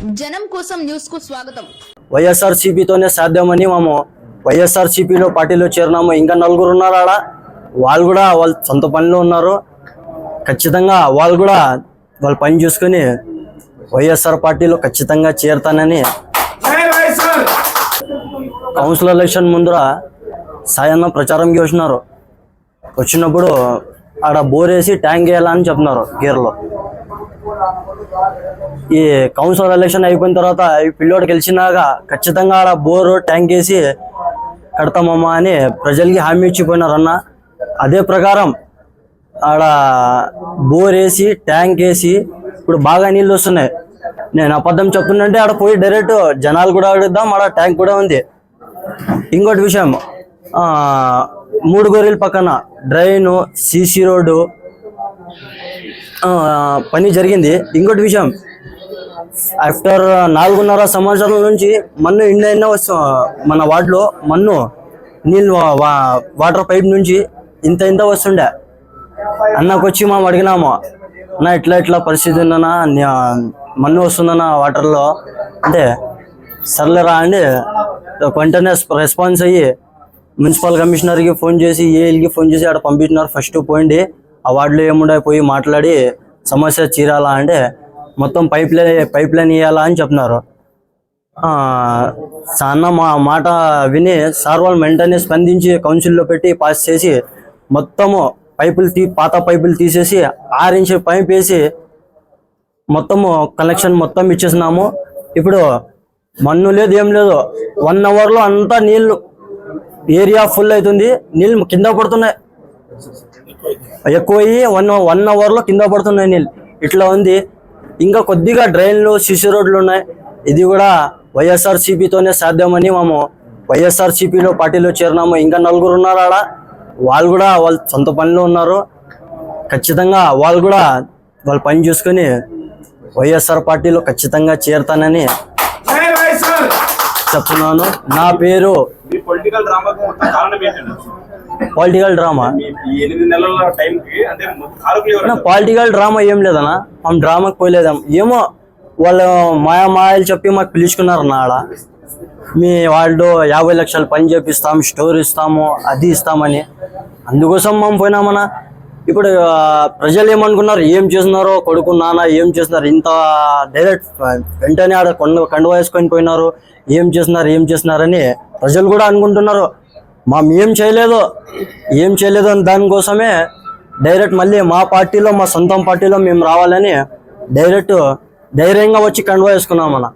జనం కోసం న్యూస్కు స్వాగతం. వైఎస్ఆర్సీపీతోనే సాధ్యమని మేము వైఎస్ఆర్సీపీలో పార్టీలో చేరినాము ఇంకా నలుగురు ఉన్నారు ఆడ వాళ్ళు కూడా వాళ్ళ సొంత పనిలో ఉన్నారు. ఖచ్చితంగా వాళ్ళు కూడా వాళ్ళ పని చూసుకొని వైఎస్ఆర్ పార్టీలో ఖచ్చితంగా చేరుతానని కౌన్సిల్ ఎలక్షన్ ముందర సాయన్న ప్రచారం చేసినారు. వచ్చినప్పుడు ఆడ బోర్ వేసి ట్యాంక్ వేయాలని చెప్తున్నారు గీర్లో. ఈ కౌన్సిల్ ఎలక్షన్ అయిపోయిన తర్వాత ఈ పిల్లోడు గెలిచినాక ఖచ్చితంగా ఆడ బోరు ట్యాంక్ వేసి కడతామమ్మా అని ప్రజలకి హామీ ఇచ్చిపోయినారన్న. అదే ప్రకారం ఆడ బోర్ వేసి ట్యాంక్ వేసి ఇప్పుడు బాగా నీళ్ళు వస్తున్నాయి. నేను అబద్ధం చెప్తుందంటే ఆడ పోయి డైరెక్ట్ జనాలు కూడా అడుగుదాం ఆడ ట్యాంక్ కూడా ఉంది. ఇంకోటి విషయం మూడు గొర్రెల పక్కన డ్రైను సీసీ రోడ్డు. పని జరిగింది. ఇంకోటి విషయం ఆఫ్టర్ నాలుగున్నర సంవత్సరాల నుంచి మన్ను ఇండ ఎన్నో మన వార్డులో మన్ను నీళ్ళు వా- వాటర్ పైప్ నుంచి ఇంత ఇంత వస్తుండే. అన్నకు వచ్చి మేము అడిగినాము అన్న ఇట్లా ఇట్లా పరిస్థితి ఉందన్నా మన్ను వస్తుందన్న వాటర్లో. అంటే సర్లేరా అండి వెంటనే రెస్పాన్స్ అయ్యి మున్సిపల్ కమిషనర్కి ఫోన్ చేసి ఏఎల్కి ఫోన్ చేసి ఆడ పంపించినారు ఫస్ట్ పోయింది ఆ వార్డులో ఏముండే పోయి మాట్లాడి సమస్య చీరాలా అంటే మొత్తం పైప్ లైన్ పైప్ లైన్ ఇవ్వాలా అని చెప్తున్నారు అన్న మా మాట విని సార్ వాళ్ళు వెంటనే స్పందించి కౌన్సిల్లో పెట్టి పాస్ చేసి మొత్తము పైపులు తీ పాత పైపులు తీసేసి ఆరు పైప్ వేసి మొత్తము కలెక్షన్ మొత్తం ఇచ్చేసినాము. ఇప్పుడు మన్ను లేదు ఏం లేదు. వన్ అవర్లో అంతా నీళ్ళు ఏరియా ఫుల్ అవుతుంది. నీళ్ళు కింద పడుతున్నాయి. ఎక్కువ అయ్యి వన్ వన్ అవర్లో కింద పడుతున్నాయి నీళ్ళు. ఇట్లా ఉంది. ఇంకా కొద్దిగా డ్రైన్లు సిసి రోడ్లు ఉన్నాయి. ఇది కూడా వైఎస్ఆర్సీపీతోనే సాధ్యమని మేము వైఎస్ఆర్సీపీలో పార్టీలో చేరినాము. ఇంకా నలుగురు ఉన్నారు ఆడ. వాళ్ళు కూడా వాళ్ళ సొంత పనిలో ఉన్నారు. ఖచ్చితంగా వాళ్ళు కూడా వాళ్ళ పని చూసుకొని వైఎస్ఆర్ పార్టీలో ఖచ్చితంగా చేరుతానని చెప్తున్నాను. నా పేరు పొలిటికల్ డ్రామా పొలిటికల్ డ్రామా ఏం లేదన్నా. మనం డ్రామాకి పోయలేదాం. ఏమో వాళ్ళు మాయా మాయలు చెప్పి మాకు పిలుచుకున్నారు ఆడ. మీ వాళ్ళు యాభై లక్షలు పని చేపిస్తాం స్టోర్ ఇస్తాము అది ఇస్తామని. అందుకోసం మేము పోయినామన్నా. ఇప్పుడు ప్రజలు ఏమనుకున్నారు ఏం చేస్తున్నారు? కొడుకు నాన్న ఏం చేస్తున్నారు? ఇంత డైరెక్ట్ వెంటనే ఆడ కొండ కండువా వేసుకొని పోయినారు. ఏం చేస్తున్నారు? ఏం చేస్తున్నారని ప్రజలు కూడా అనుకుంటున్నారు. మా ఏం చేయలేదు. ఏం చేయలేదు అని దానికోసమే డైరెక్ట్ మళ్ళీ మా పార్టీలో మా సొంతం పార్టీలో మేము రావాలని డైరెక్ట్ ధైర్యంగా వచ్చి కండువా వేసుకున్నాం మన